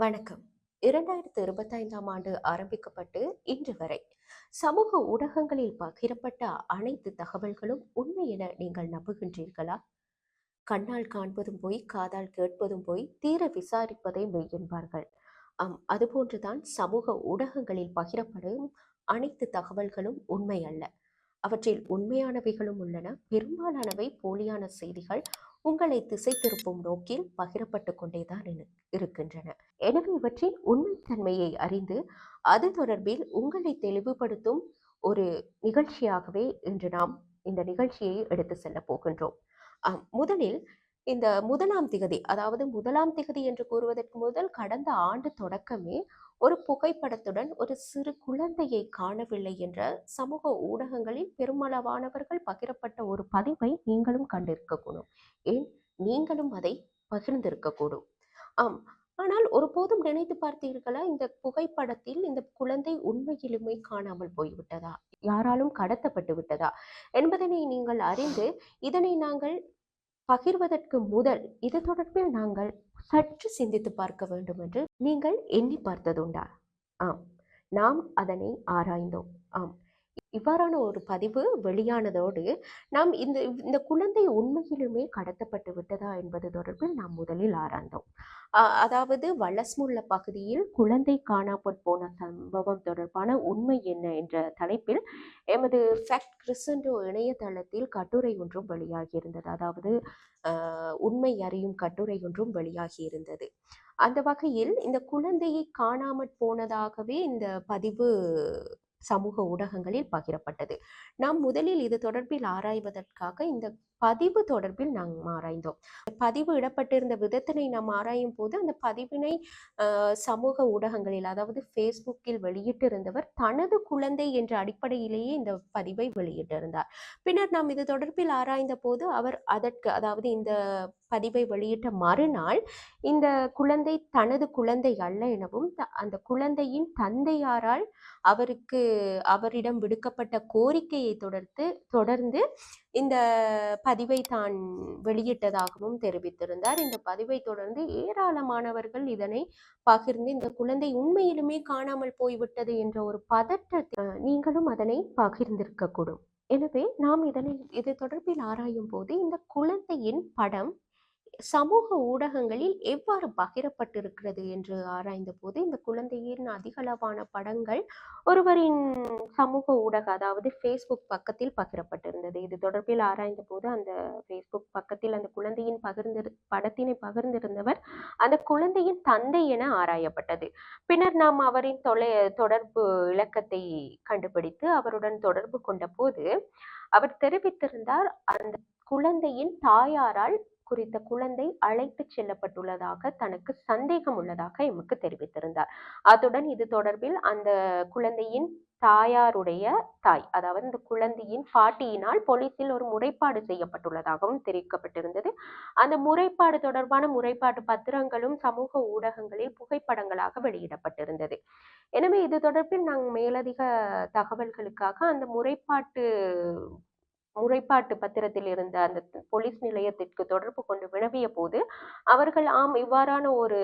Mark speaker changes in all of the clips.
Speaker 1: வணக்கம். இரண்டாயிரத்து இருபத்தைந்தாம் ஆண்டு ஆரம்பிக்கப்பட்டு இன்று வரை சமூக ஊடகங்களில் பகிரப்பட்ட அனைத்து தகவல்களும் உண்மை என நீங்கள் நம்புகின்றீர்களா? கண்ணால் காண்பதும் போய் காதால் கேட்பதும் போய் தீர விசாரிப்பதை மெய் என்பார்கள். ஆம் அதுபோன்றுதான் சமூக ஊடகங்களில் பகிரப்படும் அனைத்து தகவல்களும் உண்மை அல்ல. அவற்றில் உண்மையானவைகளும் உள்ளன. பெரும்பாலானவை போலியான செய்திகள் உங்களை திசை திருப்பும் நோக்கில் பகிரப்பட்டு கொண்டேதான் இரு- இருக்கின்றன. எனவே இவற்றின் உண்மைத்தன்மையை அறிந்து அது தொடர்பில் உங்களை தெளிவுபடுத்தும் ஒரு நிகழ்ச்சியாகவே இன்று நாம் இந்த நிகழ்ச்சியை எடுத்து செல்ல போகின்றோம். முதலில் இந்த முதலாம் திகதி அதாவது முதலாம் திகதி என்று கூறுவதற்கு முதல் கடந்த ஆண்டு தொடக்கமே ஒரு புகைப்படத்துடன் ஒரு சிறு குழந்தையை காணவில்லை என்ற சமூக ஊடகங்களில் பெருமளவானவர்கள் பகிரப்பட்ட ஒரு பதிவை நீங்களும் கண்டிருக்கக்கூடும். ஏன்? நீங்களும் அதை பகிர்ந்திருக்கக்கூடும். ஆம். ஆனால் ஒருபோதும் நினைத்து பார்த்தீர்களா? இந்த புகைப்படத்தில் இந்த குழந்தை உண்மையிலுமே காணாமல் போய்விட்டதா? யாராலும் கடத்தப்பட்டு விட்டதா? என்பதனை நீங்கள் அறிந்து இதனை நாங்கள் பகிர்வதற்கு முதல் இது தொடர்பில் நாங்கள் சற்று சிந்தித்து பார்க்க வேண்டும் என்று நீங்கள் எண்ணி பார்த்ததுண்டா? ஆம் நாம் அதனை ஆராய்ந்தோம். ஆம் இவ்வாறான ஒரு பதிவு வெளியானதோடு நாம் இந்த இந்த குழந்தை உண்மையிலுமே கடத்தப்பட்டு விட்டதா என்பது தொடர்பில் நாம் முதலில் ஆராய்ந்தோம். அதாவது வலஸ்முள்ள பகுதியில் குழந்தை காணாமற் போன சம்பவம் தொடர்பான உண்மை என்ன என்ற தலைப்பில் எமது ஃபேக்ட் கிறிஸ்டோ இணையதளத்தில் கட்டுரை ஒன்றும் வெளியாகியிருந்தது. அதாவது உண்மை அறியும் கட்டுரை ஒன்றும் வெளியாகி இருந்தது அந்த வகையில் இந்த குழந்தையை காணாமற் போனதாகவே இந்த பதிவு சமூக ஊடகங்களில் பகிரப்பட்டது. நாம் முதலில் இது தொடர்பில் ஆராய்வதற்காக இந்த பதிவு தொடர்பில் நாம் ஆராய்ந்தோம். பதிவு இடப்பட்டிருந்த விதத்தினை நாம் ஆராயும் போது அந்த பதிவினை சமூக ஊடகங்களில் அதாவது ஃபேஸ்புக்கில் வெளியிட்டிருந்தவர் தனது குழந்தை என்ற அடிப்படையிலேயே இந்த பதிவை வெளியிட்டிருந்தார். பின்னர் நாம் இது தொடர்பில் ஆராய்ந்த போது அவர் அதற்கு அதாவது இந்த பதிவை வெளியிட்ட மறுநாள் இந்த குழந்தை தனது குழந்தை அல்ல எனவும் த- அந்த குழந்தையின் தந்தையாரால் அவருக்கு அவரிடம் விடுக்கப்பட்ட கோரிக்கையை தொடர்ந்து தொடர்ந்து இந்த பதிவை தான் வெளியிட்டதாகவும் தெரிவித்திருந்தார். இந்த பதிவை தொடர்ந்து ஏராளமானவர்கள் இதனை பகிர்ந்து இந்த குழந்தை உண்மையிலுமே காணாமல் போய்விட்டது என்ற ஒரு பதற்றத்தை நீங்களும் அதனை பகிர்ந்திருக்கக்கூடும். எனவே நாம் இதனை இது தொடர்பில் ஆராயும் போது இந்த குழந்தையின் படம் சமூக ஊடகங்களில் எவ்வாறு பகிரப்பட்டிருக்கிறது என்று ஆராய்ந்த போது இந்த குழந்தையின் அதிகளவான படங்கள் ஒருவரின் சமூக ஊடக அதாவது ஃபேஸ்புக் பக்கத்தில் பகிரப்பட்டிருந்தது. இது தொடர்பில் ஆராய்ந்த போது அந்த ஃபேஸ்புக் பக்கத்தில் அந்த குழந்தையின் பகிர்ந்து படத்தினை பகிர்ந்திருந்தவர் அந்த குழந்தையின் தந்தை என ஆராயப்பட்டது. பின்னர் நாம் அவரின் தொலை தொடர்பு இலக்கத்தை கண்டுபிடித்து அவருடன் தொடர்பு கொண்ட போது அவர் தெரிவித்திருந்தார் அந்த குழந்தையின் தாயாரால் குறித்த குழந்தை அழைத்து செல்லப்பட்டுள்ளதாக தனக்கு சந்தேகம் உள்ளதாக எமக்கு தெரிவித்திருந்தார். அத்துடன் இது தொடர்பில் அந்த குழந்தையின் தாயாருடைய தாய் அதாவது இந்த குழந்தையின் பாட்டியினால் போலீசில் ஒரு முறைப்பாடு செய்யப்பட்டுள்ளதாகவும் தெரிவிக்கப்பட்டிருந்தது. அந்த முறைப்பாடு தொடர்பான முறைப்பாட்டு பத்திரங்களும் சமூக ஊடகங்களில் புகைப்படங்களாக வெளியிடப்பட்டிருந்தது. எனவே இது தொடர்பில் நாங்கள் மேலதிக தகவல்களுக்காக அந்த முறைப்பாட்டு முறைப்பாட்டு பத்திரத்தில் இருந்த அந்த போலீஸ் நிலையத்திற்கு தொடர்பு கொண்டு வினவிய போது அவர்கள் ஆம் இவ்வாறான ஒரு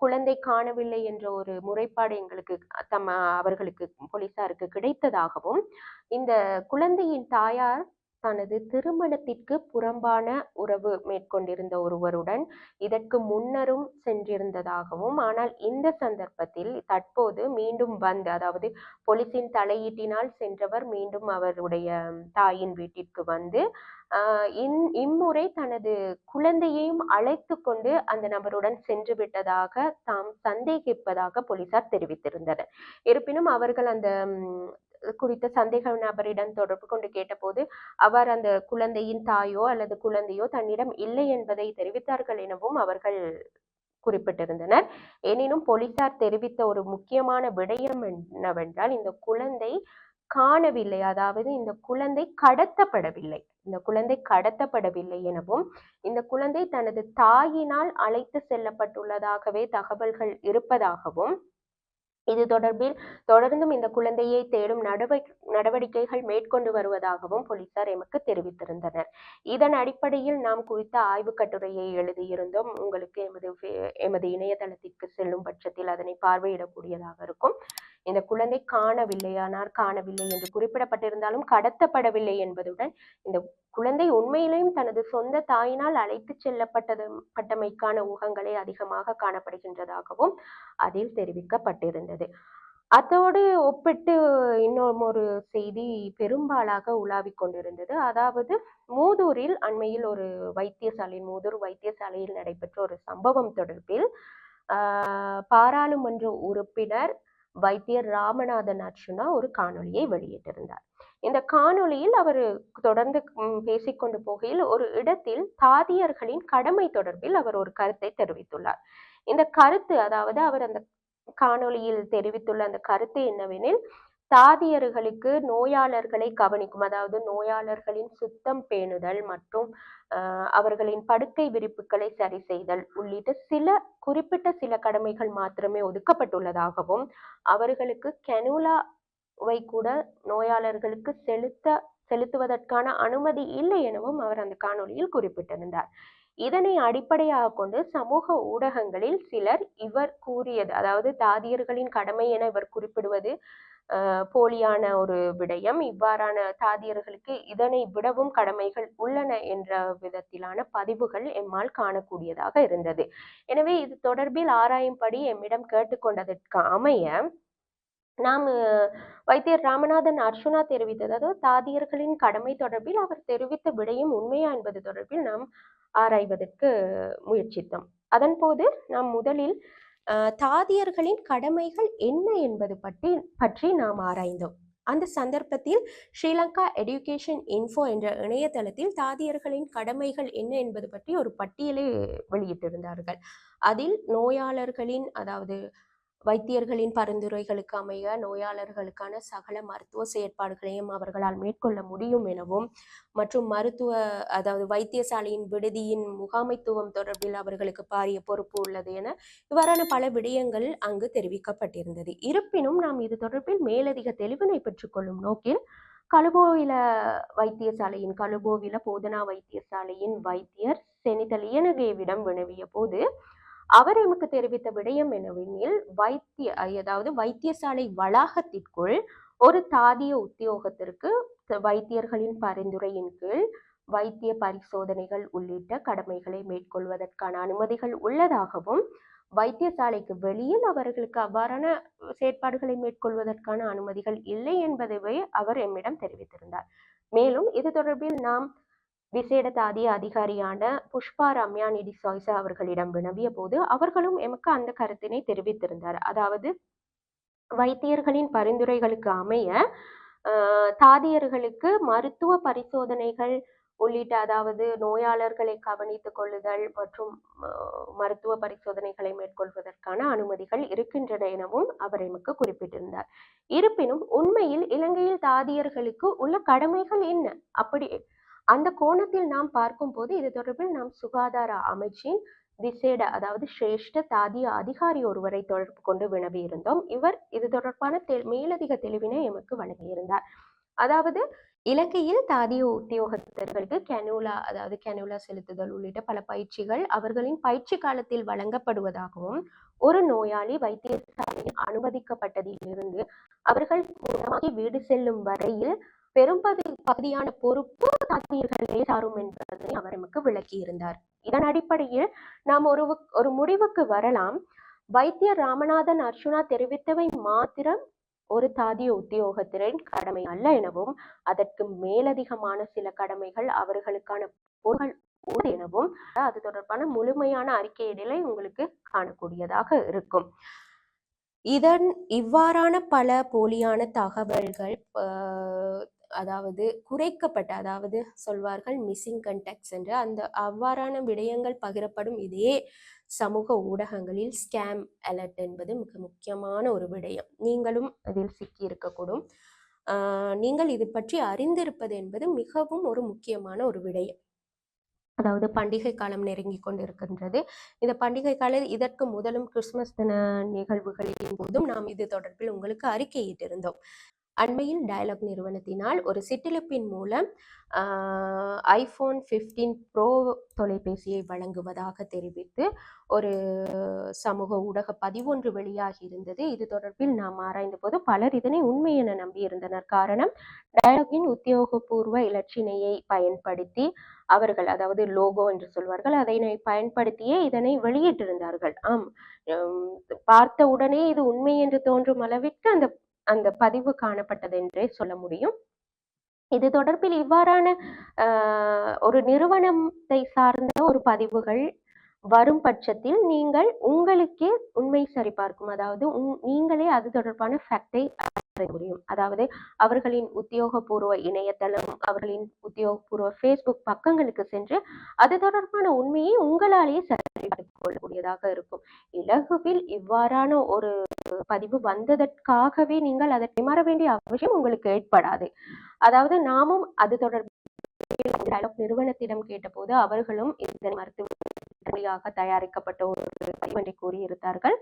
Speaker 1: குழந்தை காணவில்லை என்ற ஒரு முறைப்பாடு எங்களுக்கு தம் அவர்களுக்கு போலீசாருக்கு கிடைத்ததாகவும் இந்த குழந்தையின் தாயார் தனது திருமணத்திற்கு புறம்பான உறவு மேற்கொண்டிருந்த ஒருவருடன் இதற்கு முன்னரும் சென்றிருந்ததாகவும் ஆனால் இந்த சந்தர்ப்பத்தில் தற்போது மீண்டும் வந்து அதாவது போலீசின் தலையீட்டினால் சென்றவர் மீண்டும் அவருடைய தாயின் வீட்டிற்கு வந்து ஆஹ் இன் இம்முறை தனது குழந்தையையும் அழைத்து கொண்டு அந்த நபருடன் சென்று விட்டதாக தாம் சந்தேகிப்பதாக போலீசார் தெரிவித்திருந்தனர். இருப்பினும் அவர்கள் அந்த குறித்த சந்தேக நபரிடம் தொடர்பு கொண்டு கேட்டபோது அவர் அந்த குழந்தையின் தாயோ அல்லது குழந்தையோ தன்னிடம் இல்லை என்பதை தெரிவித்தார்கள் எனவும் அவர்கள் குறிப்பிட்டிருந்தனர். எனினும் போலீசார் தெரிவித்த ஒரு முக்கியமான விடயம் என்னவென்றால் இந்த குழந்தை காணவில்லை. அதாவது இந்த குழந்தை கடத்தப்படவில்லை. இந்த குழந்தை கடத்தப்படவில்லை எனவும் இந்த குழந்தை தனது தாயினால் அழைத்து செல்லப்பட்டுள்ளதாகவே தகவல்கள் இருப்பதாகவும் இது தொடர்பில் தொடர்ந்தும் இந்த குழந்தையை தேடும் நடவடிக்கைகள் மேற்கொண்டு வருவதாகவும் போலீசார் எமக்கு தெரிவித்திருந்தனர். இதன் அடிப்படையில் நாம் குறித்த ஆய்வு கட்டுரையை எழுதியிருந்தோம். உங்களுக்கு எமது எமது இணையதளத்திற்கு செல்லும் பட்சத்தில் அதனை பார்வையிடக்கூடியதாக இருக்கும். இந்த குழந்தை காணவில்லையானார் காணவில்லை என்று குறிப்பிடப்பட்டிருந்தாலும் கடத்தப்படவில்லை என்பதுடன் இந்த குழந்தை உண்மையிலேயும் தனது சொந்த தாயினால் அழைத்து செல்லப்பட்டது பட்டமைக்கான ஊகங்களே அதிகமாக காணப்படுகின்றதாகவும் அதில் தெரிவிக்கப்பட்டிருந்தது. அதோடு ஒப்பிட்டு இன்னும் ஒரு செய்தி பெரும்பாலாக உலாவிக் கொண்டிருந்தது. அதாவது மூதூரில் அண்மையில் ஒரு வைத்தியசாலையில் மூதூர் வைத்தியசாலையில் நடைபெற்ற ஒரு சம்பவம் தொடர்பில் பாராளுமன்ற உறுப்பினர் வைத்தியர் ராமநாதன் அர்ச்சுனா ஒரு காணொலியை வெளியிட்டிருந்தார். இந்த காணொலியில் அவர் தொடர்ந்து பேசிக்கொண்டு போகையில் ஒரு இடத்தில் தாதியர்களின் கடமை தொடர்பில் அவர் ஒரு கருத்தை தெரிவித்துள்ளார். இந்த கருத்து அதாவது அவர் அந்த காணொளியில் தெரிவித்துள்ள அந்த கருத்து என்னவெனில் தாதியர்களுக்கு நோயாளர்களை கவனிக்கும் அதாவது நோயாளர்களின் சுத்தம் பேணுதல் மற்றும் அவர்களின் படுக்கை விரிப்புகளை சரி செய்தல் உள்ளிட்ட சில குறிப்பிட்ட சில கடமைகள் மாத்திரமே ஒதுக்கப்பட்டுள்ளதாகவும் அவர்களுக்கு கெனுலாவை கூட நோயாளர்களுக்கு செலுத்த செலுத்துவதற்கான அனுமதி இல்லை எனவும் அவர் அந்த காணொலியில் குறிப்பிட்டிருந்தார். இதனை அடிப்படையாக கொண்டு சமூக ஊடகங்களில் சிலர் இவர் கூறியது அதாவது தாதியர்களின் கடமை என இவர் குறிப்பிடுவது போலியான ஒரு விடயம். இவ்வாறான தாதியர்களுக்கு இதனை விடவும் கடமைகள் உள்ளன என்ற விதத்திலான பதிவுகள் எம்மால் காணக்கூடியதாக இருந்தது. எனவே இது தொடர்பில் ஆராயும்படி எம்மிடம் கேட்டுக்கொண்டதற்கு அமைய நாம் வைத்தியர் ராமநாதன் அர்ஜுனா தெரிவித்தது. அதாவது தாதியர்களின் கடமை தொடர்பில் அவர் தெரிவித்த விடையும் உண்மையா என்பது தொடர்பில் நாம் ஆராய்வதற்கு முயற்சித்தோம். அதன் போது நாம் முதலில் தாதியர்களின் கடமைகள் என்ன என்பது பற்றி பற்றி நாம் ஆராய்ந்தோம். அந்த சந்தர்ப்பத்தில் ஸ்ரீலங்கா எடுகேஷன் இன்ஃபோ என்ற இணையதளத்தில் தாதியர்களின் கடமைகள் என்ன என்பது பற்றி ஒரு பட்டியலை வெளியிட்டிருந்தார்கள். அதில் நோயாளர்களின் அதாவது வைத்தியர்களின் பரிந்துரைகளுக்கு அமைய நோயாளர்களுக்கான சகல மருத்துவ செயற்பாடுகளையும் அவர்களால் மேற்கொள்ள முடியும் எனவும் மற்றும் மருத்துவ அதாவது வைத்தியசாலையின் விடுதியின் முகாமைத்துவம் தொடர்பில் அவர்களுக்கு பாரிய பொறுப்பு உள்ளது என இவ்வாறான பல விடயங்கள் அங்கு தெரிவிக்கப்பட்டிருந்தது. இருப்பினும் நாம் இது தொடர்பில் மேலதிக தெளிவினை பெற்றுக்கொள்ளும் நோக்கில் கழுபோவில வைத்தியசாலையின் கழுபோவில போதனா வைத்தியசாலையின் வைத்தியர் செனிதலியனகேவிடம் வினவிய போது அவர் எமக்கு தெரிவித்த விடயம் என்னவெனில் வைத்திய அதாவது வைத்தியசாலை வளாகத்திற்குள் ஒரு தாதிய உத்தியோகத்திற்கு வைத்தியர்களின் பரிந்துரையின் கீழ் வைத்திய பரிசோதனைகள் உள்ளிட்ட கடமைகளை மேற்கொள்வதற்கான அனுமதிகள் உள்ளதாகவும் வைத்தியசாலைக்கு வெளியில் அவர்களுக்கு அவ்வாறான செயற்பாடுகளை மேற்கொள்வதற்கான அனுமதிகள் இல்லை என்பதை அவர் எம்மிடம் தெரிவித்திருந்தார். மேலும் இது தொடர்பில் நாம் விசேட தாதி அதிகாரியான புஷ்பா ரம்யா நிதி சாய்ச அவர்களிடம் வினவிய போது அவர்களும் எமக்கு அந்த கருத்தினை தெரிவித்திருந்தார். அதாவது வைத்தியர்களின் பரிந்துரைகளுக்கு அமைய தாதியர்களுக்கு மருத்துவ பரிசோதனைகள் உள்ளிட்ட அதாவது நோயாளர்களை கவனித்துக் கொள்ளுதல் மற்றும் மருத்துவ பரிசோதனைகளை மேற்கொள்வதற்கான அனுமதிகள் இருக்கின்றன எனவும் அவர் எமக்கு குறிப்பிட்டிருந்தார். இருப்பினும் உண்மையில் இலங்கையில் தாதியர்களுக்கு உள்ள கடமைகள் என்ன? அப்படி அந்த கோணத்தில் நாம் பார்க்கும் போது இது தொடர்பில் நாம் சுகாதார அமைச்சின் விசேட அதாவது சிரேஷ்ட தாதிய அதிகாரி ஒருவரை தொடர்பு கொண்டு வினவியிருந்தோம் இவர் இது தொடர்பான தெ மேலதிக தெளிவினை எமக்கு வழங்கியிருந்தார். அதாவது இலங்கையில் தாதிய உத்தியோகத்தர்களுக்கு கெனூலா அதாவது கெனூலா செலுத்துதல் உள்ளிட்ட பல பயிற்சிகள் அவர்களின் பயிற்சி காலத்தில் வழங்கப்படுவதாகவும் ஒரு நோயாளி வைத்தியசாலையில் அனுமதிக்கப்பட்டதிலிருந்து அவர்கள் வீடு செல்லும் வரையில் பெரும்பதி பகுதியான பொறுப்பு தாத்தியர்களே சாரும் என்பதை அவர் நமக்கு விளக்கியிருந்தார். இதன் அடிப்படையில் நாம் ஒரு ஒரு முடிவுக்கு வரலாம். வைத்தியர் ராமநாதன் அர்ஜுனா தெரிவித்தவை மாத்திரம் ஒரு தாதிய உத்தியோகத்தின் கடமை அல்ல எனவும் அதற்கு மேலதிகமான சில கடமைகள் அவர்களுக்கான பொருள் எனவும் அது தொடர்பான முழுமையான அறிக்கையிடலை உங்களுக்கு காணக்கூடியதாக இருக்கும். இதன் இவ்வாறான பல போலியான தகவல்கள் அதாவது குறைக்கப்பட்ட அதாவது சொல்வார்கள் மிஸ்ஸிங் கண்டெக்ட்ஸ் என்று. அந்த அவ்வாறான விடயங்கள் பகிரப்படும் இதே சமூக ஊடகங்களில் ஸ்கேம் அலர்ட் என்பது மிக முக்கியமான ஒரு விடயம். நீங்களும் அதில் சிக்கி இருக்கக்கூடும் நீங்கள் இது பற்றி அறிந்திருப்பது என்பது மிகவும் ஒரு முக்கியமான ஒரு விடயம். அதாவது பண்டிகை காலம் நெருங்கி கொண்டிருக்கின்றது. இந்த பண்டிகை கால இதற்கு முதலும் கிறிஸ்துமஸ் தின நிகழ்வுகளின் போதும் நாம் இது தொடர்பில் உங்களுக்கு அறிக்கையிட்டிருந்தோம். அண்மையில் டயலாக் நிறுவனத்தினால் ஒரு சிற்றிலப்பின் மூலம் ஐஃபோன் ஃபிஃப்டீன் ப்ரோ தொலைபேசியை வழங்குவதாக தெரிவித்து ஒரு சமூக ஊடக பதிவொன்று வெளியாகி இருந்தது. இது தொடர்பில் நாம் ஆராய்ந்த போது பலர் இதனை உண்மை என நம்பியிருந்தனர் காரணம் டயலாகின் உத்தியோகபூர்வ இலட்சினையை பயன்படுத்தி அவர்கள் அதாவது லோகோ என்று சொல்வார்கள் அதனை பயன்படுத்தியே இதனை வெளியிட்டிருந்தார்கள். ஆம் பார்த்த உடனே இது உண்மை என்று தோன்றும் அளவிற்கு அந்த அந்த பதிவு காணப்பட்டது என்றே சொல்ல முடியும். இது தொடர்பில் இவ்வாறான ஒரு நிறுவனத்தை சார்ந்த ஒரு பதிவுகள் வரும் பட்சத்தில் நீங்கள் உங்களுக்கே உண்மை சரிபார்க்கும். அதாவது நீங்களே அது தொடர்பான ஃபேக்டை முடியும். அதாவது அவர்களின் உத்தியோகபூர்வ இணையதளம் அவர்களின் உத்தியோகபூர்வ ஃபேஸ்புக் பக்கங்களுக்கு சென்று அது தொடர்பான உண்மையை உங்களாலேயே சரிபார்த்துக் கொள்ளக்கூடியதாக இருக்கும். இலகுவில் இவ்வாறான ஒரு பதிவு வந்ததற்காகவே நீங்கள் அதை மாற வேண்டிய அவசியம் உங்களுக்கு ஏற்படாது. அதாவது நாமும் அது தொடர்பாக நிறுவனத்திடம் கேட்டபோது அவர்களும் இதன் மருத்துவ தயாரிக்கப்பட்ட ஒரு பதிவென்றை கூறியிருந்தார்கள்.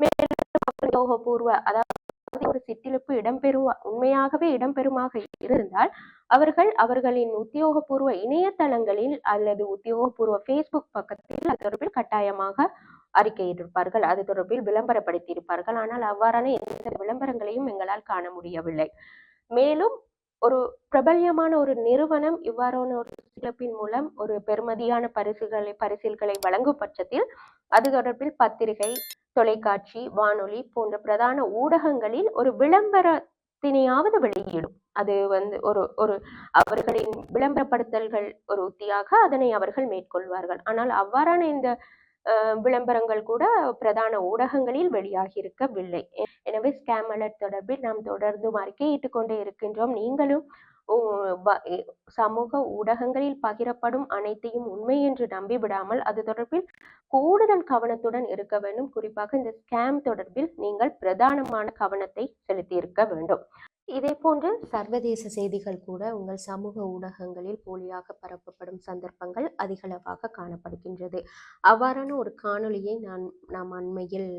Speaker 1: மேலும் பூர்வ அதாவது ஒரு சிற்றிழப்பு இடம்பெறும் உண்மையாகவே இடம்பெறுமாக இருந்தால் அவர்கள் அவர்களின் உத்தியோகபூர்வ இணையதளங்களில் அல்லது உத்தியோகபூர்வ ஃபேஸ்புக் பக்கத்தில் அது தொடர்பில் கட்டாயமாக அறிக்கையிட்டிருப்பார்கள் அது தொடர்பில் விளம்பரப்படுத்தியிருப்பார்கள். ஆனால் அவ்வாறான எந்த விளம்பரங்களையும் எங்களால் காண முடியவில்லை. மேலும் ஒரு பிரபல்யமான ஒரு நிறுவனம் இவ்வாறான ஒரு சிறப்பின் மூலம் ஒரு பெருமதியான பரிசுகளை பரிசில்களை வழங்கும் பட்சத்தில் அது தொடர்பில் பத்திரிகை தொலைக்காட்சி வானொலி போன்ற பிரதான ஊடகங்களில் ஒரு விளம்பரத்தினையாவது வெளியிடும். அது வந்து ஒரு ஒரு அவர்களின் விளம்பரப்படுத்தல்கள் ஒரு உத்தியாக அதனை அவர்கள் மேற்கொள்வார்கள். ஆனால் அவ்வாறான இந்த விளம்பரங்கள் கூட பிரதான ஊடகங்களில் வெளியாகி இருக்கவில்லை. எனவே ஸ்கேம் அலர்ட் தொடர்பில் நாம் தொடர்ந்து அறிக்கையிட்டுக் கொண்டே இருக்கின்றோம். நீங்களும் சமூக ஊடகங்களில் பகிரப்படும் அனைத்தையும் உண்மை என்று நம்பிவிடாமல் அது தொடர்பில் கூடுதல் கவனத்துடன் இருக்க வேண்டும். குறிப்பாக இந்த ஸ்கேம் தொடர்பில் நீங்கள் பிரதானமான கவனத்தை செலுத்தி இருக்க வேண்டும். இதே போன்று சர்வதேச செய்திகள் கூட உங்கள் சமூக ஊடகங்களில் போலியாக பரப்பப்படும் சந்தர்ப்பங்கள் அதிகளவாக காணப்படுகின்றது. அவ்வாறான ஒரு காணொளியை நான் நாம் அண்மையில்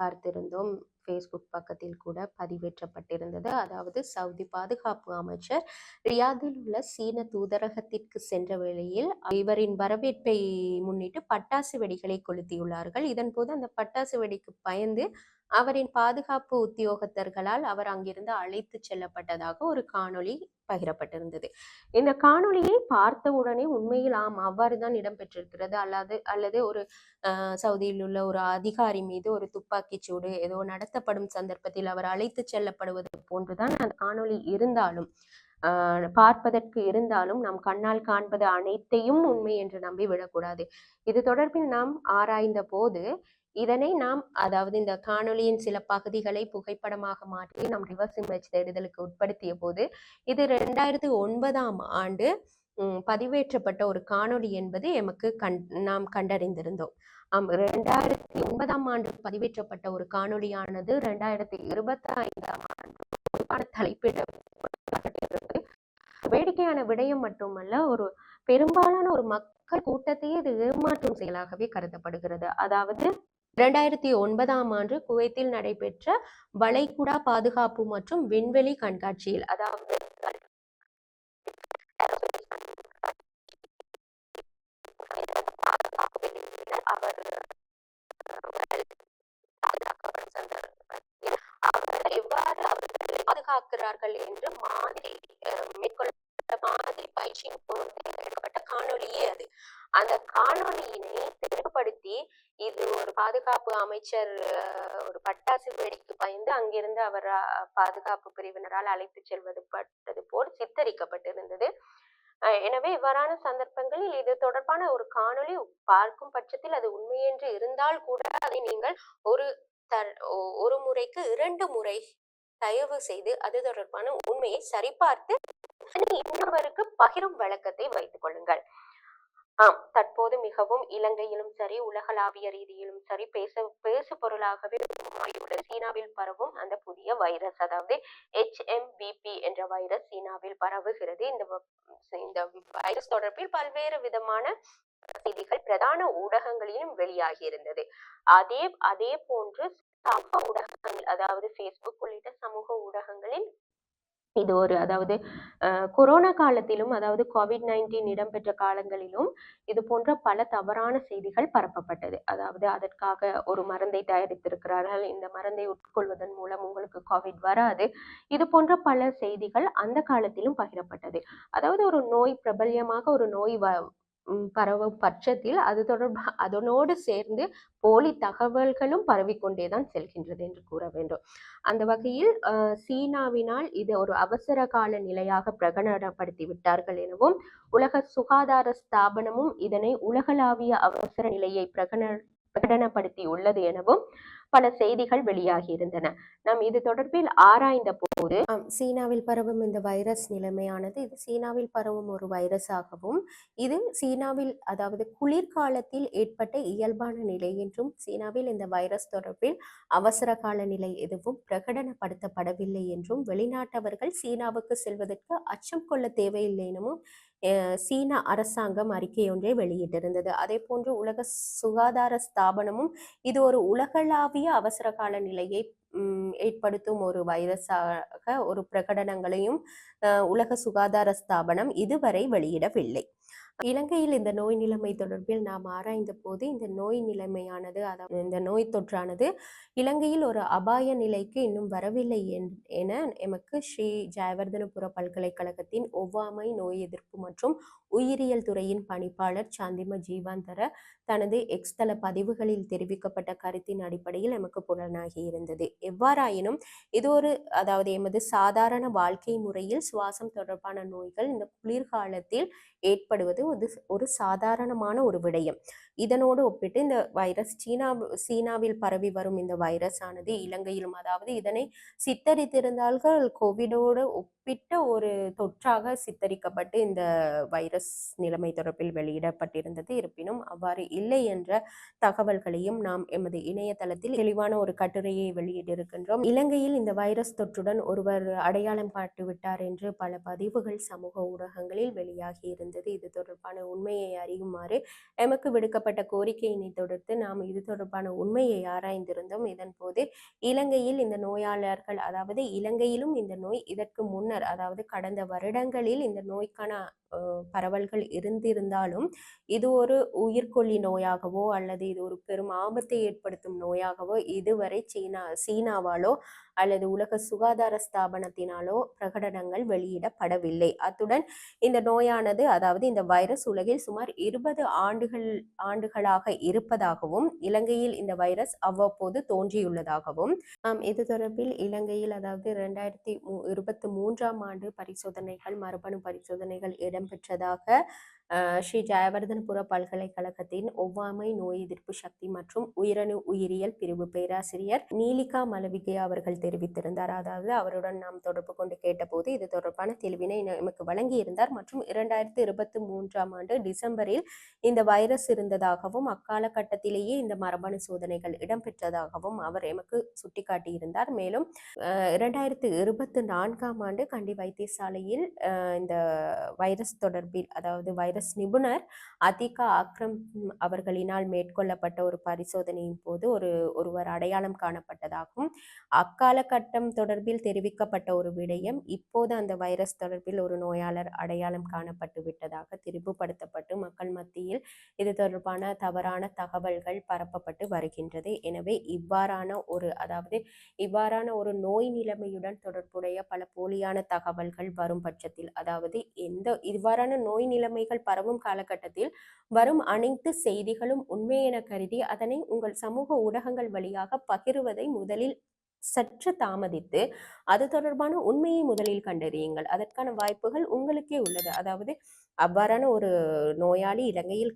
Speaker 1: பார்த்திருந்தோம். ஃபேஸ்புக் பக்கத்தில் கூட பதிவேற்றப்பட்டிருந்தது. அதாவது சவுதி பாதுகாப்பு அமைச்சர் ரியாதில் உள்ள சீன தூதரகத்திற்கு சென்ற வேளையில் இவரின் வரவேற்பை முன்னிட்டு பட்டாசு வெடிகளை கொளுத்தியுள்ளார்கள். இதன் போது அந்த பட்டாசு வெடிக்கு பயந்து அவரின் பாதுகாப்பு உத்தியோகத்தர்களால் அவர் அங்கிருந்து அழைத்து செல்லப்பட்டதாக ஒரு காணொளி பகிரப்பட்டிருந்தது. இந்த காணொளியை பார்த்தவுடனே உண்மையில் ஆம் அவ்வாறு தான் இடம்பெற்றிருக்கிறது. அல்லது அல்லது ஒரு சவுதியில் உள்ள ஒரு அதிகாரி மீது ஒரு துப்பாக்கி சூடு ஏதோ நடத்தப்படும் சந்தர்ப்பத்தில் அவர் அழைத்து செல்லப்படுவது போன்றுதான் அந்த காணொளி இருந்தாலும் பார்ப்பதற்கு இருந்தாலும் நாம் கண்ணால் காண்பது அனைத்தையும் உண்மை என்று நம்பி விடக்கூடாது இது தொடர்பில் நாம் ஆராய்ந்த போது இதனை நாம் அதாவது இந்த காணொலியின் சில பகுதிகளை புகைப்படமாக மாற்றி நாம் ரிவர்ஸ் இமேஜ் தேடுதலுக்கு உட்படுத்திய போது இது ரெண்டாயிரத்தி ஒன்பதாம் ஆண்டு பதிவேற்றப்பட்ட ஒரு காணொளி என்பது எமக்கு கண் நாம் கண்டறிந்திருந்தோம். ஆம் ரெண்டாயிரத்தி ஒன்பதாம் ஆண்டு பதிவேற்றப்பட்ட ஒரு காணொளியானது ரெண்டாயிரத்தி இருபத்தி ஐந்தாம் ஆண்டு தலைப்பிட வேடிக்கையான விடயம் மட்டுமல்ல ஒரு பெரும்பாலான ஒரு மக்கள் கூட்டத்தையே இது ஏமாற்றும் செயலாகவே கருதப்படுகிறது. அதாவது இரண்டாயிரத்தி ஒன்பதாம் ஆண்டு குவைத்தில் நடைபெற்ற வளைகுடா பாதுகாப்பு மற்றும் விண்வெளி கண்காட்சியில் அதாவது எவ்வாறு அவர்கள் பாதுகாக்கிறார்கள் என்று மாதிரி மேற்கொள்ள மாதிரி பயிற்சியின் பொழுது எடுக்கப்பட்ட காணொலியே அது. அந்த காணொலியினை இது ஒரு பாதுகாப்பு அமைச்சர் ஒரு பட்டாசு வெடிக்கு பயந்து அங்கிருந்து அவர் பாதுகாப்பு பிரிவினரால் அழைத்து செல்வது பட்டது போல் சித்தரிக்கப்பட்டிருந்தது. எனவே இவ்வாறான சந்தர்ப்பங்களில் இது தொடர்பான ஒரு காணொளி பார்க்கும் பட்சத்தில் அது உண்மையென்று இருந்தால் கூட அதை நீங்கள் ஒரு ஒரு முறைக்கு இரண்டு முறை தயவு செய்து அது தொடர்பான உண்மையை சரிபார்த்து இன்னொருவருக்கு பகிரும் வழக்கத்தை வைத்துக் கொள்ளுங்கள். ஆம். தற்போது மிகவும் இலங்கையிலும் சரி, உலகளாவிய ரீதியிலும் சரி பேச பேசு பொருளாகவே மாறியுள்ள சீனாவில் பரவும் அந்த புதிய வைரஸ். அதாவது எச்.எம்.வி.பி என்ற வைரஸ் சீனாவில் பரவுகிறது. இந்த இந்த வைரஸ் தொடர்பில் பல்வேறு விதமான செய்திகள் பிரதான ஊடகங்களிலும் வெளியாகி இருந்தது அதே அதே போன்று சமூக ஊடகங்கள் அதாவது ஃபேஸ்புக் உள்ளிட்ட சமூக ஊடகங்களில் இது ஒரு அதாவது கொரோனா காலத்திலும் அதாவது கோவிட்-19 இடம்பெற்ற காலங்களிலும் இது போன்ற பல தவறான செய்திகள் பரப்பப்பட்டது. அதாவது அதற்காக ஒரு மருந்தை தயாரித்திருக்கிறார்கள். இந்த மருந்தை உட்கொள்வதன் மூலம் உங்களுக்கு கோவிட் வராது. இது போன்ற பல செய்திகள் அந்த காலத்திலும் பகிரப்பட்டது. அதாவது ஒரு நோய் பிரபல்யமாக ஒரு நோய் வ பரவும் பட்சத்தில் அது தொடர்பாக அதனோடு சேர்ந்து போலி தகவல்களும் பரவிக்கொண்டே தான் செல்கின்றது என்று கூற வேண்டும். அந்த வகையில் சீனாவினால் இது ஒரு அவசர கால நிலையாக பிரகடனப்படுத்தி விட்டார்கள் எனவும், உலக சுகாதார ஸ்தாபனமும் இதனை உலகளாவிய அவசர நிலையை பிரகடன பிரகடனப்படுத்தி உள்ளது எனவும் பல செய்திகள் வெளியாகியிருந்தன. நாம் இது தொடர்பில் ஆராய்ந்த போது சீனாவில் பரவும் இந்த வைரஸ் நிலைமையானது இது சீனாவில் பரவும் ஒரு வைரஸாகவும், இது சீனாவில் அதாவது குளிர்காலத்தில் ஏற்பட்ட இயல்பான நிலை என்றும், சீனாவில் இந்த வைரஸ் தொடர்பில் அவசர கால நிலை எதுவும் பிரகடனப்படுத்தப்படவில்லை என்றும், வெளிநாட்டவர்கள் சீனாவுக்கு செல்வதற்கு அச்சம் கொள்ள தேவையில்லை எனவும் சீன அரசாங்கம் அறிக்கை ஒன்றை வெளியிட்டிருந்தது. அதேபோன்று உலக சுகாதார ஸ்தாபனமும் இது ஒரு உலகளாவிய அவசர கால நிலையை ஏற்படுத்தும் ஒரு வைரஸாக ஒரு பிரகடனங்களையும் உலக சுகாதார ஸ்தாபனம் இதுவரை வெளியிடவில்லை. இலங்கையில் இந்த நோய் நிலைமை தொடர்பில் நாம் ஆராய்ந்த போது இந்த நோய் நிலைமையானது அதாவது இந்த நோய் தொற்றானது இலங்கையில் ஒரு அபாய நிலைக்கு இன்னும் வரவில்லை என் என எமக்கு ஸ்ரீ ஜெயவர்தனபுர பல்கலைக்கழகத்தின் ஒவ்வாமை, நோய் எதிர்ப்பு மற்றும் உயிரியல் துறையின் பணிப்பாளர் சாந்திம ஜீவாந்தர தனது எக்ஸ் தள பதிவுகளில் தெரிவிக்கப்பட்ட கருத்தின் அடிப்படையில் எமக்கு புலனாகி இருந்தது. எவ்வாறாயினும் இது ஒரு அதாவது எமது சாதாரண வாழ்க்கை முறையில் சுவாசம் தொடர்பான நோய்கள் இந்த குளிர்காலத்தில் ஏற்படுவது ஒரு ஒரு சாதாரணமான ஒரு விடயம். இதனோடு ஒப்பிட்டு இந்த வைரஸ் சீனா சீனாவில் பரவி வரும் இந்த வைரஸ் ஆனது இலங்கையிலும் அதாவது இதனை சித்தரித்திருந்தார்கள் கோவிடோடு ஒப்பிட்ட ஒரு தொற்றாக சித்தரிக்கப்பட்டு இந்த வைரஸ் நிலைமை தொடர்பில் வெளியிடப்பட்டிருந்தது. இருப்பினும் அவ்வாறு இல்லை என்ற தகவல்களையும் நாம் எமது இணையதளத்தில் தெளிவான ஒரு கட்டுரையை வெளியிட்டிருக்கின்றோம். இலங்கையில் இந்த வைரஸ் தொற்றுடன் ஒருவர் அடையாளம் காட்டிவிட்டார் என்று பல பதிவுகள் சமூக ஊடகங்களில் வெளியாகி இருந்தது இது தொடர்பான உண்மையை அறியுமாறு எமக்கு விடுக்க விடுக்கப்பட்ட கோரிக்கையினை தொடர்ந்து நாம் இது தொடர்பான உண்மையை ஆராய்ந்திருந்தோம். இதன்போது இலங்கையில் இந்த நோயாளர்கள் அதாவது இலங்கையிலும் இந்த நோய் இதற்கு முன்னர் அதாவது கடந்த வருடங்களில் இந்த நோய்க்கான பரவல்கள் இருந்திருந்தாலும், இது ஒரு உயிர்கொல்லி நோயாகவோ அல்லது இது ஒரு பெரும் ஆபத்தை ஏற்படுத்தும் நோயாகவோ இதுவரை சீனா சீனாவாலோ அல்லது உலக சுகாதார ஸ்தாபனத்தினாலோ பிரகடனங்கள் வெளியிடப்படவில்லை. அத்துடன் இந்த நோயானது அதாவது இந்த வைரஸ் உலகில் சுமார் இருபது ஆண்டுகள் ஆண்டுகளாக இருப்பதாகவும், இலங்கையில் இந்த வைரஸ் அவ்வப்போது தோன்றியுள்ளதாகவும், இது தொடர்பில் இலங்கையில் அதாவது 2023ஆம் ஆண்டு பரிசோதனைகள் மரபணு பரிசோதனைகள் இடம் இடம்பெற்றதாக ஸ்ரீ ஜெயவர்தனபுர பல்கலைக்கழகத்தின் ஒவ்வாமை, நோய் எதிர்ப்பு சக்தி மற்றும் உயிரணு உயிரியல் பிரிவு பேராசிரியர் நீலிகா மலவிகை அவர்கள் தெரிவித்திருந்தார். அதாவது அவருடன் நாம் தொடர்பு கொண்டு கேட்டபோது இது தொடர்பான தெளிவினை எமக்கு வழங்கியிருந்தார் மற்றும் 2023ஆம் ஆண்டு டிசம்பரில் இந்த வைரஸ் இருந்ததாகவும், அக்காலகட்டத்திலேயே இந்த மரபணு சோதனைகள் இடம்பெற்றதாகவும் அவர் எமக்கு சுட்டிக்காட்டியிருந்தார். மேலும் இரண்டாயிரத்தி இருபத்தி நான்காம் ஆண்டு கண்டி வைத்தியசாலையில் இந்த வைரஸ் தொடர்பில் அதாவது வைரஸ் நிபுணர் அதிகா அக்ரம் அவர்களினால் மேற்கொள்ளப்பட்ட ஒரு பரிசோதனையின் போது ஒரு ஒருவர் அடையாளம் காணப்பட்டதாகவும், அக்காலகட்டம் தொடர்பில் தெரிவிக்கப்பட்ட ஒரு விடயம் இப்போது அந்த வைரஸ் தொடர்பில் ஒரு நோயாளர் அடையாளம் காணப்பட்டு விட்டதாக திரிபுபடுத்தப்பட்டு மக்கள் மத்தியில் இது தொடர்பான தவறான தகவல்கள் பரப்பப்பட்டு வருகின்றது. எனவே இவ்வாறான ஒரு அதாவது இவ்வாறான ஒரு நோய் நிலைமையுடன் தொடர்புடைய பல போலியான தகவல்கள் வரும் பட்சத்தில் அதாவது எந்த இவ்வாறான நோய் நிலைமைகள் பரவும் காலகட்டத்தில் வரும் அனைத்து செய்திகளும் உண்மை என கருதி அதனை உங்கள் சமூக ஊடகங்கள் வழியாக பகிருவதை முதலில் சற்று தாமதித்து அது தொடர்பான உண்மையை முதலில் கண்டறியுங்கள். அதற்கான வாய்ப்புகள் உங்களுக்கே உள்ளது. அதாவது அவ்வாறான ஒரு நோயாளி இலங்கையில்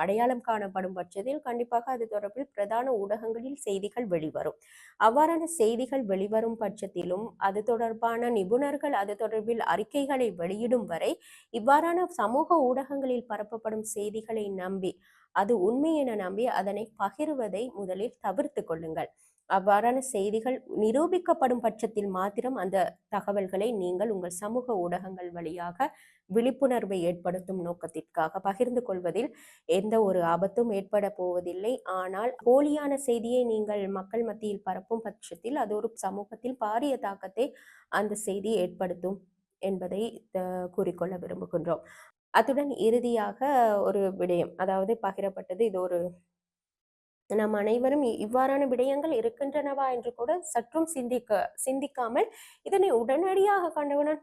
Speaker 1: அடையாளம் காணப்படும் பட்சத்தில் கண்டிப்பாக அது தொடர்பில் பிரதான ஊடகங்களில் செய்திகள் வெளிவரும். அவ்வாறான செய்திகள் வெளிவரும் பட்சத்திலும் அது தொடர்பான நிபுணர்கள் அது தொடர்பில் அறிக்கைகளை வெளியிடும் வரை இவ்வாறான சமூக ஊடகங்களில் பரப்பப்படும் செய்திகளை நம்பி அது உண்மை என நம்பி அதனை பகிர்வதை முதலில் தவிர்த்து கொள்ளுங்கள். அவ்வாறான செய்திகள் நிரூபிக்கப்படும் பட்சத்தில் மாத்திரம் அந்த தகவல்களை நீங்கள் உங்கள் சமூக ஊடகங்கள் வழியாக விழிப்புணர்வை ஏற்படுத்தும் நோக்கத்திற்காக பகிர்ந்து கொள்வதில் எந்த ஒரு ஆபத்தும் ஏற்பட போவதில்லை. ஆனால் போலியான செய்தியை நீங்கள் மக்கள் மத்தியில் பரப்பும் பட்சத்தில் அது ஒரு சமூகத்தில் பாரிய தாக்கத்தை அந்த செய்தி ஏற்படுத்தும் என்பதை கூறிக்கொள்ள விரும்புகின்றோம். அத்துடன் இறுதியாக ஒரு விடயம் அதாவது பகிரப்பட்டது இது ஒரு நம் அனைவரும் இவ்வாறான விடயங்கள் இருக்கின்றனவா என்று கூட சற்றும் சிந்திக்க சிந்திக்காமல் இதனை உடனடியாக கண்டவன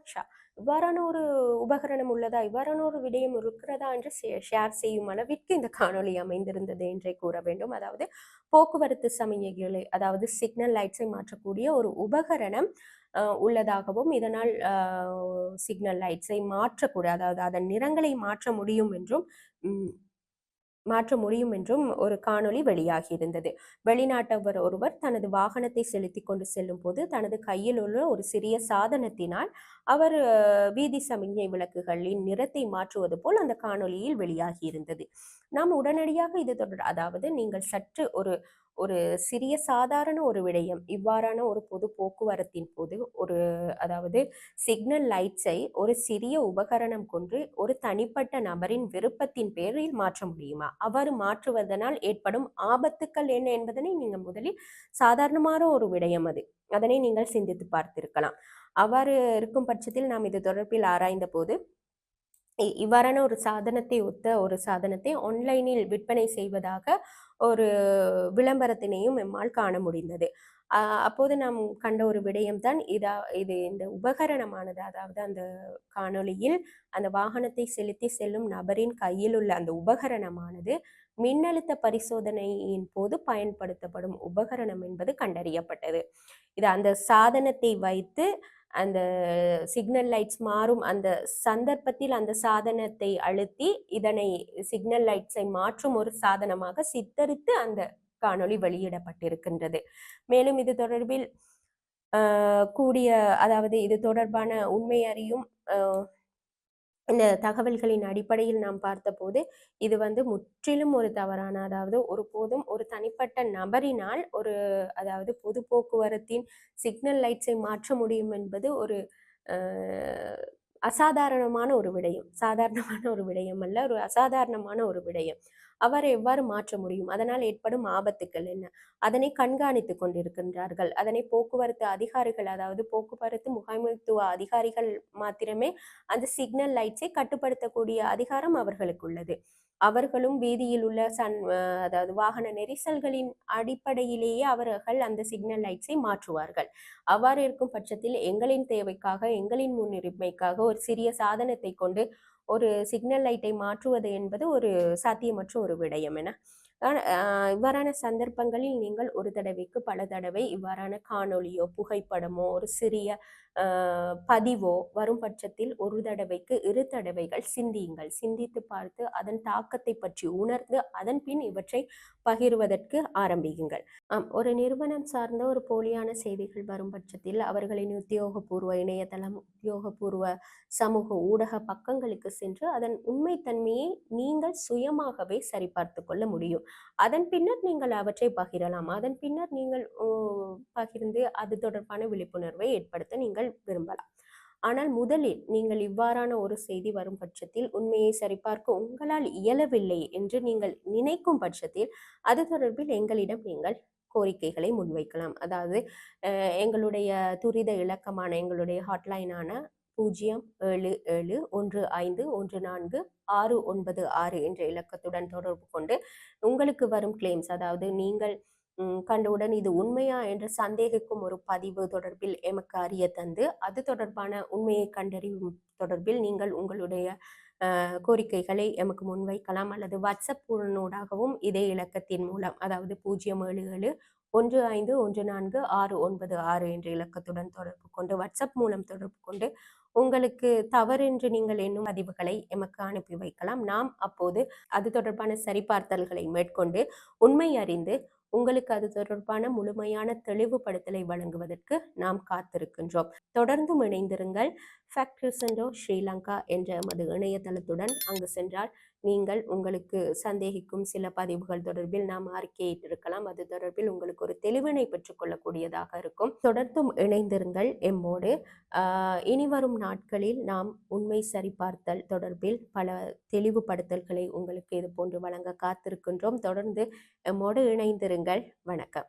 Speaker 1: இவ்வாறான ஒரு உபகரணம் உள்ளதா? இவ்வாறான ஒரு விடயம் இருக்கிறதா? என்று ஷேர் செய்யும் அளவிற்கு இந்த காணொலி அமைந்திருந்தது என்றே கூற வேண்டும். அதாவது போக்குவரத்து சமயங்களை அதாவது சிக்னல் லைட்ஸை மாற்றக்கூடிய ஒரு உபகரணம் உள்ளதாகவும் இதனால் சிக்னல் லைட்ஸை மாற்றக்கூடாது அதாவது அதன் நிறங்களை மாற்ற முடியும் என்றும் மாற்ற முடியும் என்றும் ஒரு காணொளி வெளியாகி இருந்தது. வெளிநாட்டவர் ஒருவர் தனது வாகனத்தை செலுத்தி கொண்டு செல்லும் போது தனது கையில் உள்ள ஒரு சிறிய சாதனத்தினால் அவர் வீதி சமிஞ்சை விளக்குகளின் நிறத்தை மாற்றுவது போல் அந்த காணொலியில் வெளியாகி இருந்தது. நாம் உடனடியாக இது தொடர் அதாவது நீங்கள் சற்று ஒரு ஒரு சிறிய சாதாரண ஒரு விடயம் இவ்வாறான ஒரு பொது போக்குவரத்தின் போது ஒரு அதாவது சிக்னல் லைட்ஸை ஒரு சிறிய உபகரணம் கொண்டு ஒரு தனிப்பட்ட நபரின் விருப்பத்தின் பேரில் மாற்ற முடியுமா? அவ்வாறு மாற்றுவதனால் ஏற்படும் ஆபத்துக்கள் என்ன என்பதனை நீங்கள் முதலில் சாதாரணமான ஒரு விடயம் அது. அதனை நீங்கள் சிந்தித்து பார்த்திருக்கலாம். அவ்வாறு இருக்கும் பட்சத்தில் நாம் இது தொடர்பில் ஆராய்ந்த போது இவ்வாறான ஒரு சாதனத்தை ஒத்த ஒரு சாதனத்தை ஆன்லைனில் விற்பனை செய்வதாக ஒரு விளம்பரத்தினையும் எம்மால் காண முடிந்தது. அப்போது நாம் கண்ட ஒரு விடயம்தான் இதா இது இந்த உபகரணமானது. அதாவது அந்த காணொளியில் அந்த வாகனத்தை செலுத்தி செல்லும் நபரின் கையில் உள்ள அந்த உபகரணமானது மின்னழுத்த பரிசோதனையின் போது பயன்படுத்தப்படும் உபகரணம் என்பது கண்டறியப்பட்டது. இது அந்த சாதனத்தை வைத்து அந்த சிக்னல் லைட்ஸ் மாறும். அந்த சந்தர்ப்பத்தில் அந்த சாதனத்தை அழுத்தி இதனை சிக்னல் லைட்ஸை மாற்றும் ஒரு சாதனமாக சித்தரித்து அந்த காணொளி வெளியிடப்பட்டிருக்கின்றது. மேலும் இது தொடர்பில் கூடிய அதாவது இது தொடர்பான உண்மை அறியும் இந்த தகவல்களின் அடிப்படையில் நாம் பார்த்தபோது இது வந்து முற்றிலும் ஒரு தவறான அதாவது ஒரு போதும் ஒரு தனிப்பட்ட நபரினால் ஒரு அதாவது பொது போக்குவரத்தின் சிக்னல் லைட்ஸை மாற்ற முடியும் என்பது ஒரு அசாதாரணமான ஒரு விடயம். சாதாரணமான ஒரு விடயம் அல்ல ஒரு அசாதாரணமான ஒரு விடயம். அவரை எவ்வாறு மாற்ற முடியும்? அதனால் ஏற்படும் ஆபத்துக்கள் என்ன? அதனை கண்காணித்துக் கொண்டிருக்கின்றார்கள். அதனை போக்குவரத்து அதிகாரிகள் அதாவது போக்குவரத்து முகாமைத்துவ அதிகாரிகள் மாத்திரமே அந்த சிக்னல் லைட்ஸை கட்டுப்படுத்தக்கூடிய அதிகாரம் அவர்களுக்கு உள்ளது. அவர்களும் வீதியில் உள்ள சன் அதாவது வாகன நெரிசல்களின் அடிப்படையிலேயே அவர்கள் அந்த சிக்னல் லைட்ஸை மாற்றுவார்கள். அவ்வாறு இருக்கும் பட்சத்தில் எங்களின் தேவைக்காக எங்களின் முன்னுரிமைக்காக ஒரு சிறிய சாதனத்தை கொண்டு ஒரு சிக்னல் லைட்டை மாற்றுவது என்பது ஒரு சாத்தியமற்ற ஒரு விடயம் என. இவ்வாறான சந்தர்ப்பங்களில் நீங்கள் ஒரு தடவைக்கு பல தடவை இவ்வாறான காணொளியோ புகைப்படமோ ஒரு சிறிய பதிவோ வரும் பட்சத்தில் ஒரு தடவைக்கு இரு தடவைகள் சிந்தியுங்கள். சிந்தித்து பார்த்து அதன் தாக்கத்தை பற்றி உணர்ந்து அதன் பின் இவற்றை பகிர்வதற்கு ஆரம்பியுங்கள். ஆம் ஒரு நிறுவனம் சார்ந்த ஒரு போலியான செய்திகள் வரும் பட்சத்தில் அவர்களின் உத்தியோகபூர்வ இணையதளம் உத்தியோகபூர்வ சமூக ஊடக பக்கங்களுக்கு சென்று அதன் உண்மைத்தன்மையை நீங்கள் சுயமாகவே சரிபார்த்து கொள்ள முடியும். அதன் பின்னர் நீங்கள் அவற்றை பகிரலாம். அதன் பின்னர் நீங்கள் பகிர்ந்து அது தொடர்பான விழிப்புணர்வை ஏற்படுத்த நீங்கள் விரும்பலாம். ஆனால் முதலில் நீங்கள் இவ்வாறான ஒரு செய்தி வரும் பட்சத்தில் உண்மையை சரிபார்க்க உங்களால் இயலவில்லை என்று நீங்கள் நினைக்கும் பட்சத்தில் அது தொடர்பில் எங்களிடம் நீங்கள் கோரிக்கைகளை முன்வைக்கலாம். அதாவது எங்களுடைய துரித இலக்கமான எங்களுடைய ஹாட்லைனான பூஜ்ஜியம் ஏழு ஏழு ஒன்று ஐந்து ஒன்று நான்கு ஆறு ஒன்பது ஆறு என்ற இலக்கத்துடன் தொடர்பு கொண்டு உங்களுக்கு வரும் கிளைம்ஸ் அதாவது நீங்கள் கண்டவுடன் இது உண்மையா என்று சந்தேகிக்கும் ஒரு பதிவு தொடர்பில் எமக்கு அறிய தந்து அது தொடர்பான உண்மையை கண்டறியும் தொடர்பில் நீங்கள் உங்களுடைய கோரிக்கைகளை எமக்கு முன்வைக்கலாம் அல்லது வாட்ஸ்அப் ஊடாகவும் இதே இலக்கத்தின் மூலம் அதாவது பூஜ்ஜியம் ஏழு ஏழு ஒன்று ஐந்து ஒன்று நான்கு ஆறு ஒன்பது ஆறு என்ற இலக்கத்துடன் தொடர்பு கொண்டு வாட்ஸ்அப் மூலம் தொடர்பு கொண்டு உங்களுக்கு தவறென்று நீங்கள் எண்ணும் பதிவுகளை எமக்கு அனுப்பி வைக்கலாம். நாம் அப்போது அது தொடர்பான சரிபார்த்தல்களை மேற்கொண்டு உண்மை அறிந்து உங்களுக்கு அது தொடர்பான முழுமையான தெளிவுபடுத்தலை வழங்குவதற்கு நாம் காத்திருக்கின்றோம். தொடர்ந்தும் இணைந்திருங்கள். ஃபேக்ட்ரி சென்டோ ஸ்ரீலங்கா என்ற எமது இணையதளத்துடன் அங்கு சென்றால் நீங்கள் உங்களுக்கு சந்தேகிக்கும் சில பதிவுகள் தொடர்பில் நாம் அறிக்கையிட்டிருக்கலாம். அது தொடர்பில் உங்களுக்கு ஒரு தெளிவினை பெற்றுக்கொள்ளக்கூடியதாக இருக்கும். தொடர்ந்தும் இணைந்திருங்கள் எம்மோடு. இனி வரும் நாட்களில் நாம் உண்மை சரிபார்த்தல் தொடர்பில் பல தெளிவுபடுத்தல்களை உங்களுக்கு இது போன்று வழங்க காத்திருக்கின்றோம். தொடர்ந்து எம்மோடு இணைந்திருங்கள். வணக்கம்.